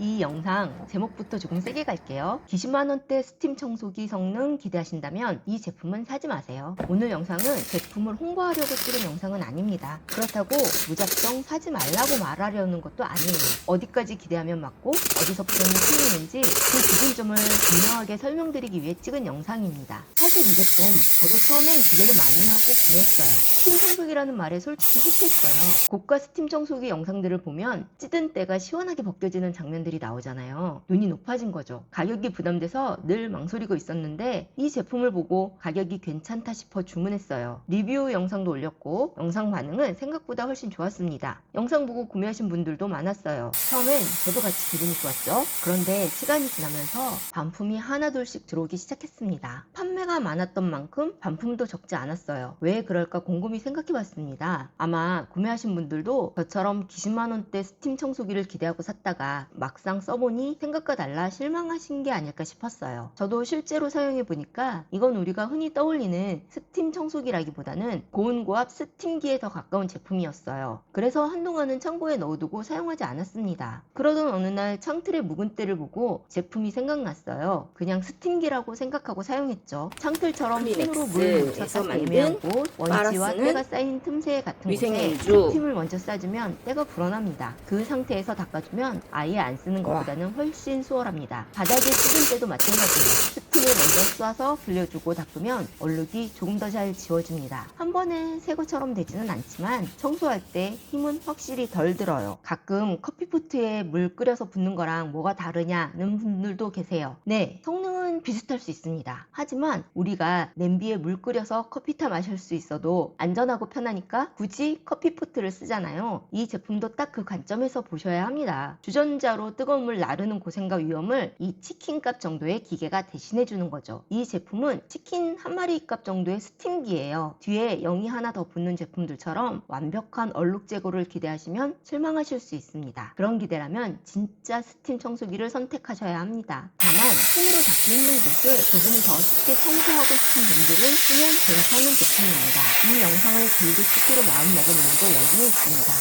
이 영상 제목부터 조금 세게 갈게요. 20만원대 스팀 청소기 성능 기대하신다면 이 제품은 사지 마세요. 오늘 영상은 제품을 홍보하려고 찍은 영상은 아닙니다. 그렇다고 무작정 사지 말라고 말하려는 것도 아니에요. 어디까지 기대하면 맞고 어디서부터는 틀리는지 그 기준점을 분명하게 설명드리기 위해 찍은 영상입니다. 사실 이 제품 저도 처음엔 기대를 많이 하고 구했어요. 스팀 청소기라는 말에 솔직히 혹했어요. 고가 스팀 청소기 영상들을 보면 찌든 때가 시원하게 벗겨지는 장면들 이 나오잖아요. 눈이 높아진 거죠. 가격이 부담돼서 늘 망설이고 있었는데 이 제품을 보고 가격이 괜찮다 싶어 주문했어요. 리뷰 영상도 올렸고 영상 반응은 생각보다 훨씬 좋았습니다. 영상 보고 구매하신 분들도 많았어요. 처음엔 저도 같이 기분이 좋았죠. 그런데 시간이 지나면서 반품이 하나둘씩 들어오기 시작했습니다. 판 매가 많았던 만큼 반품도 적지 않았어요. 왜 그럴까 곰곰이 생각해 봤습니다. 아마 구매하신 분들도 저처럼 기십만원대 스팀 청소기를 기대하고 샀다가 막상 써보니 생각과 달라 실망하신 게 아닐까 싶었어요. 저도 실제로 사용해 보니까 이건 우리가 흔히 떠올리는 스팀 청소기라기보다는 고온고압 스팀기에 더 가까운 제품이었어요. 그래서 한동안은 창고에 넣어두고 사용하지 않았습니다. 그러던 어느 날 창틀의 묵은 때를 보고 제품이 생각났어요. 그냥 스팀기라고 생각하고 사용했죠. 창틀처럼 묻혀서 만든 원지와 때가 쌓인 틈새 같은 곳에 위생연주. 스팀을 먼저 싸주면 때가 불어납니다. 그 상태에서 닦아주면 아예 안 쓰는 와. 것보다는 훨씬 수월합니다. 바닥에 찌든 때도 마찬가지예요. 스팀을 먼저 쏴서 불려주고 닦으면 얼룩이 조금 더 잘 지워집니다. 한 번에 새 것처럼 되지는 않지만 청소할 때 힘은 확실히 덜 들어요. 가끔 커피포트에 물 끓여서 붓는 거랑 뭐가 다르냐는 분들도 계세요. 네, 성능 은 비슷할 수 있습니다. 하지만 우리가 냄비에 물 끓여서 커피 타 마실 수 있어도 안전하고 편하니까 굳이 커피포트를 쓰잖아요. 이 제품도 딱 그 관점에서 보셔야 합니다. 주전자로 뜨거운 물 나르는 고생과 위험을 이 치킨 값 정도의 기계가 대신해 주는 거죠. 이 제품은 치킨 한 마리 값 정도의 스팀기예요. 뒤에 영이 하나 더 붙는 제품들처럼 완벽한 얼룩 제거를 기대하시면 실망하실 수 있습니다. 그런 기대라면 진짜 스팀 청소기를 선택하셔야 합니다. 다만 손으로 닦기 곳을 조금 더 쉽게 청소하고 싶은 분들은 쓰면 괜찮은 제품입니다. 이 영상을 길게 찍기로 마음먹은 이유도 여기에 있습니다.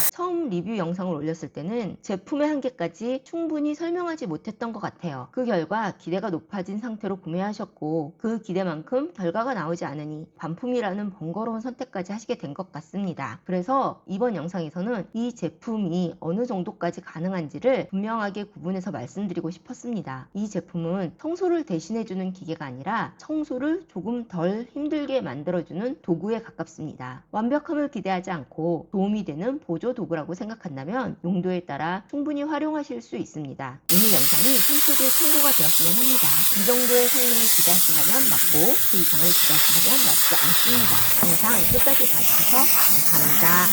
리뷰 영상을 올렸을 때는 제품의 한계까지 충분히 설명하지 못했던 것 같아요. 그 결과 기대가 높아진 상태로 구매하셨고 그 기대만큼 결과가 나오지 않으니 반품이라는 번거로운 선택까지 하시게 된 것 같습니다. 그래서 이번 영상에서는 이 제품이 어느 정도까지 가능한지를 분명하게 구분해서 말씀드리고 싶었습니다. 이 제품은 청소를 대신해주는 기계가 아니라 청소를 조금 덜 힘들게 만들어주는 도구에 가깝습니다. 완벽함을 기대하지 않고 도움이 되는 보조 도구라고 생각한다면 용도에 따라 충분히 활용하실 수 있습니다. 오늘 영상이 선택의 참고가 되었으면 합니다. 이 정도의 성능을 기대하신다면 맞고 그 이상을 기대하신다면 맞지 않습니다. 항상 끝까지 봐주셔서 감사합니다.